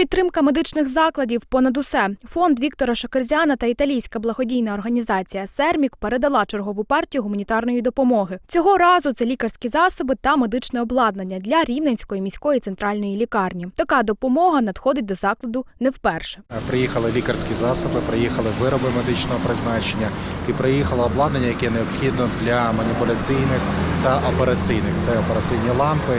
Підтримка медичних закладів понад усе. Фонд Віктора Шакерзяна та італійська благодійна організація Сермік передала чергову партію гуманітарної допомоги. Цього разу це лікарські засоби та медичне обладнання для Рівненської міської центральної лікарні. Така допомога надходить до закладу не вперше. Приїхали лікарські засоби, приїхали вироби медичного призначення і приїхало обладнання, яке необхідно для маніпуляційних та операційних. Це операційні лампи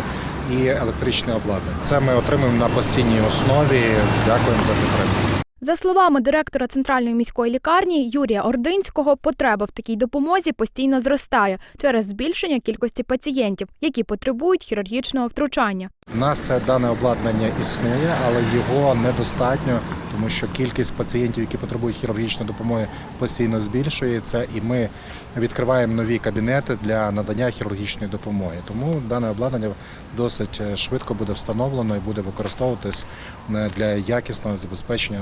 і електричне обладнання. Це ми отримуємо на постійній основі. Дякуємо за підтримку. За словами директора центральної міської лікарні Юрія Ординського, потреба в такій допомозі постійно зростає через збільшення кількості пацієнтів, які потребують хірургічного втручання. У нас це дане обладнання існує, але його недостатньо, тому що кількість пацієнтів, які потребують хірургічної допомоги, постійно збільшується, і ми відкриваємо нові кабінети для надання хірургічної допомоги. Тому дане обладнання досить е, швидко буде встановлено і буде використовуватись е, для якісного забезпечення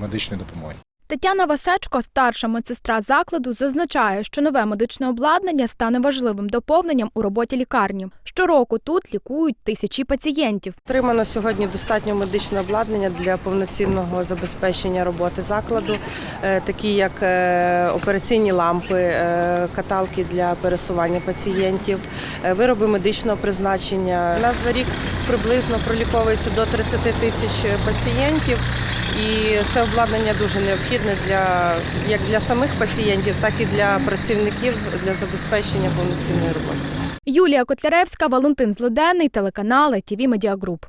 медичної допомоги. Тетяна Васечко, старша медсестра закладу, зазначає, що нове медичне обладнання стане важливим доповненням у роботі лікарні. Щороку тут лікують тисячі пацієнтів. Отримано сьогодні достатньо медичне обладнання для повноцінного забезпечення роботи закладу, е, такі як е, операційні лампи, е, каталки для пересування пацієнтів, вироби медичного призначення. У нас за рік приблизно проліковується до 30 тисяч пацієнтів. І це обладнання дуже необхідне для як для самих пацієнтів, так і для працівників для забезпечення повноцінної роботи. Юлія Котляревська, Валентин Злоденний, телеканал ТВ Медіагруп.